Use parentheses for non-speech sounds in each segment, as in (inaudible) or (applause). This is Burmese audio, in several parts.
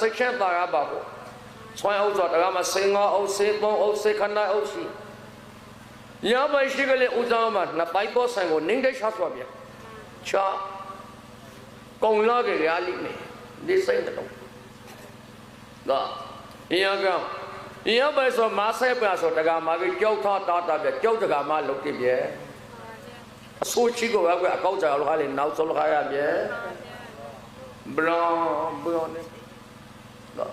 စိတ်ချမ်းသာရပါဘူးဆွမ်းအုပ်ဆိုတရားမှာစေငါအုပ်စေသုံးအုပ်စေခဏအုပ်ရှိရပါရှိကလေးဦးဆောင်မှာနှစ်ပိုက်တော့ဆိုင်ကိုနင်းတဲ့ချသွားပြန်ချာကုံလာကြရလိမ့်မယ်ဒီစိတ်တော့ဒါအင်းကအင်းပဲဆိုမဆဲပြဆိုတရားမှာကြောက်ထားတာတာပြကြောက်တရားမှာလုတ်ပြပြအဆိုးချီကိုပဲအကောက်ကြလို့ဟာလေနောက်ဆုံးခါရပြဘလောင်ဘလောင်နေ တော့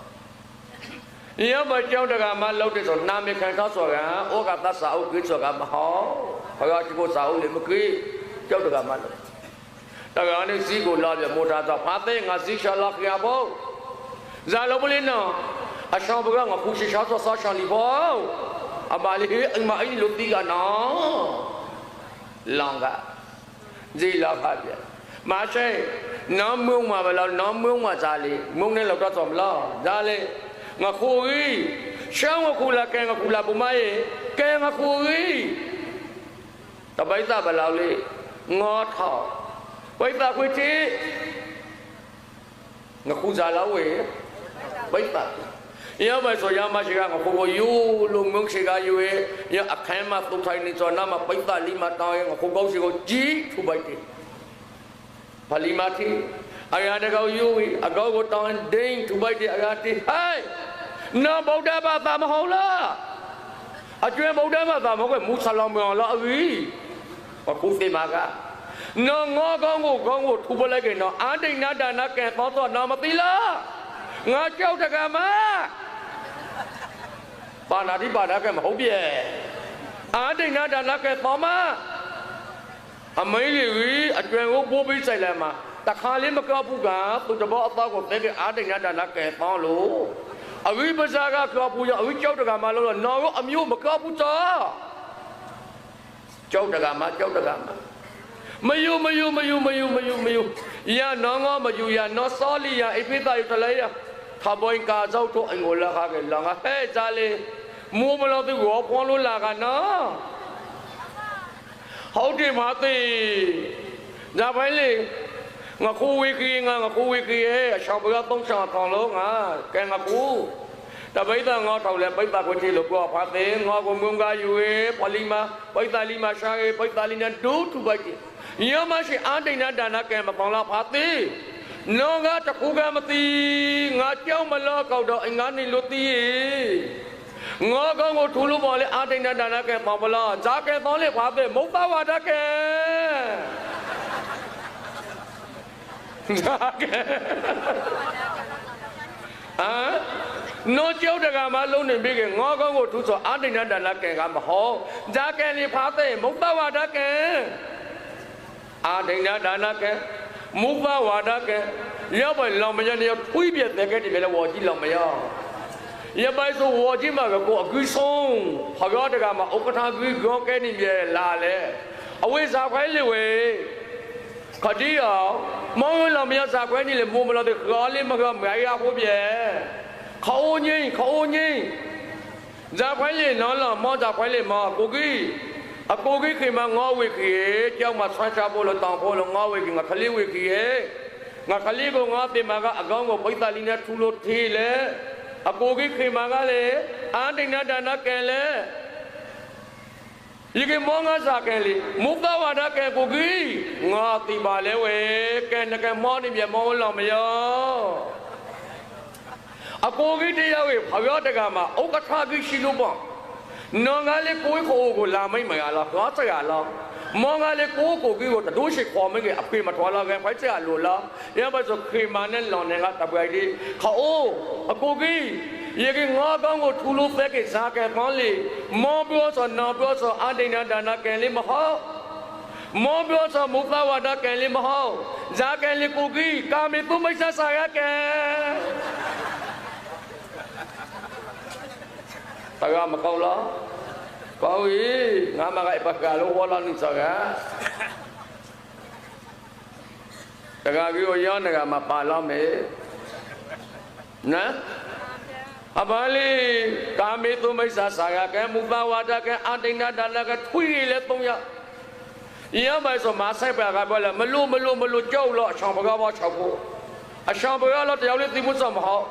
ရမကြောက်တကမလောက်တဲ့ဆိုနာမခံသောဆိုကဩကသစာဥကိဆိုကမဟောဘဂဝတိကိုစာဥလေမကိကြောက်တကမလောက်တကနေစီကိုလာပြမိုတာတော့ဖာတဲ့ငါစီရှာလာခရဘောဇာလောပလင်းနော်အရှောဘကငါခုရှိရှာဆိုဆာရှာလီဘောအမလေးအမအိလုတိကနော်လောင်ကဇီလာဖာပြမရှိ (laughs) น้ำมึงมาเวลาน้ำมึงมาจาลีมึงเนี่ยเราก็จอมล่อจาลีငါခိုကြီးရှောင်းငါခုလာကဲငါခုလာပမယေကဲငါခိုကြီးတပိဿဘလောက်လေးငေါထောက်ပိဿခွေတိငါခုစားလောက်ဝေပိဿရမဆိုရမရှိကငါခိုကိုယူလုံငုံရှိကယူရဲ့ရအခမ်းမသုထိုင်နေစောနာမပိဿလီမတောင်းရဲ့ငါခိုကောက်ရှိကိုကြီးထူပိုက်တယ် ဖလီမာတီအရာတကောက်ယူအကောက်ကိုတောင်းဒိန်ထူပိုက်တယ်အရာတီဟိုင်နော်ဗုဒ္ဓဘာသာမဟုတ်လားအကျွဲဗုဒ္ဓဘာသာမဟုတ်ကမူဆလမ်ပြောလားအဝီအခုသိမှာကနော်ငေါကောင်းကိုကောင်းကိုထူပလိုက်ကြနော်အာဒိဏဒါနကဲတော့တော့နော်မသိလားငါကြောက်တကမပါဏာတိပါဒကဲမဟုတ်ပြဲအာဒိဏဒါနကဲတော့မအမိန်ကြီး အကျွဲကိုပိုးပြီးဆိုင်လိုက်မှာတခါလေးမကောက်ဘူးကသူတဘောအသားကိုတဲကအာဒိဏဒါနကဲတော့လို့အဝိပဇာကကောပူရအဝိကြောက်တကမှာလို့တော့နော်ရောအမျိုးမကောဘူးတော့ကြောက်တကမှာကြောက်တကမှာမယုမယုမယုမယုမယုမယုရနော်ငေါမယုရနော်စောလီရအပိတယထလဲရထဘွင်ကာဇောက်တော့အငိုလာခါကလောငါဟဲ့ဇာလေမူမလို့သူရောဖွန်လို့လာကနော်ဟုတ်တယ်မသိ ညပိုင်းလေငါခိုးဝေးကြီးငါငါခိုးဝေးကြီးရဲ့အရှောင်းဘကသုံးချောင်းထောင်လို့ငါကဲငါကူတပိဿငါထောင်လဲပိဿခွတိလို့ပြောဖတ်တယ်ငါကမုံကယူရဲ့ပလီမာပိဿလီမာရှာရဲ့ပိဿလီနဲ့ဒုထူပိုက်တယ်ညမရှိအာဒိဏဒါနကဲမပေါလားဖတ်တယ်နောငါတခုကမသိငါကြောက်မလို့ကောက်တော့အငါနေလို့သိရဲ့ငါကောင်းကိုထူလို့ပေါ်လေအာဒိဏဒါနကဲပေါပလားဇာကဲတော်လေဖတ်တယ်မုတ်သဝါဒကဲ အာနောကြောက်တကမှာလုံးနေပြီကငေါကောင်းကိုထူဆိုအာဒိဏဒါနကဲကမဟောဇာကဲလေးဖားတဲ့မုတ်တဝါဒကဲအာဒိဏဒါနကဲမုတ်တဝါဒကဲရောက်ပါလောင်မရနေထွေးပြတဲ့ကဲဒီပဲလေဝေါ်ကြည့်လောင်မရရပိုင်ဆိုဝေါ်ကြည့်မှာကကိုအကူဆုံးဖယောတကမှာဥက္ကဋ္ဌကူကောကဲနေမြဲလာလေအဝိဇ္ဇာခွဲလေဝေ ခတိယမောင်းလာမရစာခွဲနေလေမိုးမလို့တဲ့ကားလေးမကမရဘူးပြေခေါင်းငိမ့်ခေါင်းငိမ့်ဇာခွဲလေနော်လာမောဇာခွဲလေမောကိုကြီးအကိုကြီးခေမငေါဝေကြီးကြောက်မှဆွမ်းချဖို့လို့တောင်းဖို့လို့ငေါဝေကြီးငါခလေးဝေကြီးရဲ့ငါခလေးကိုငါတင်မှာကအကောင်းကိုပိတ်တလီနဲ့ထူလို့သေးလေအကိုကြီးခေမကလေအာဒိဏဒါနကဲလေ ဒီကမောငါစာကဲလေမုသဝါဒကဲကိုကြီးငါတိပါလဲဝဲကဲနကမောနေမြမောလောင်မယောအကိုကြီးတရားဝေဖျောတကမှာဥက္ကဋ္ဌကြီးရှိလို့ပေါ့နော်ငါလေကိုခိုးကိုလာမိတ်မရလားသွားစရလားမောငါလေကိုကိုကြီးကိုတို့ရှိခေါ်မင်းကအဖေမထွာလာခဲ့ဖိုက်စရလို့လားရပါဆိုခေမာနဲ့လောင်နေကတပွိုင်ဒီခေါအိုးအကိုကြီး ရေကငါကောင်းကိုထူလို့ပဲကစားကဲပေါင်းလေမောပြောဆိုနော်ပြောဆိုအဒိဏဒါနကဲလေးမဟုတ်မောပြောဆိုမုသဝါဒကဲလေးမဟုတ်ဇာကဲလေးကိုကြီးကာမေပုမိတ်ဆဆာရကဲတကမကောင်းလားကောင်းပြီငါမကပကလို့ဟောလာနေစကားတကကြီးကိုရောင်းနေကမှာပါလောက်မယ်နော် အဘာလေးကာမေတုမိစ္ဆာစာယကဲမူပါဝါဒကဲအတိဏဒါလကထွေးရလေသုံးရရမိုင်ဆိုမဆိုင်ပါကပြောလဲမလို့မလို့မလို့ကြောက်လို့အချောင်းပကားဘော၆ဖို့အချောင်းပကားလို့တယောက်လေးသိမှုစမဟုတ်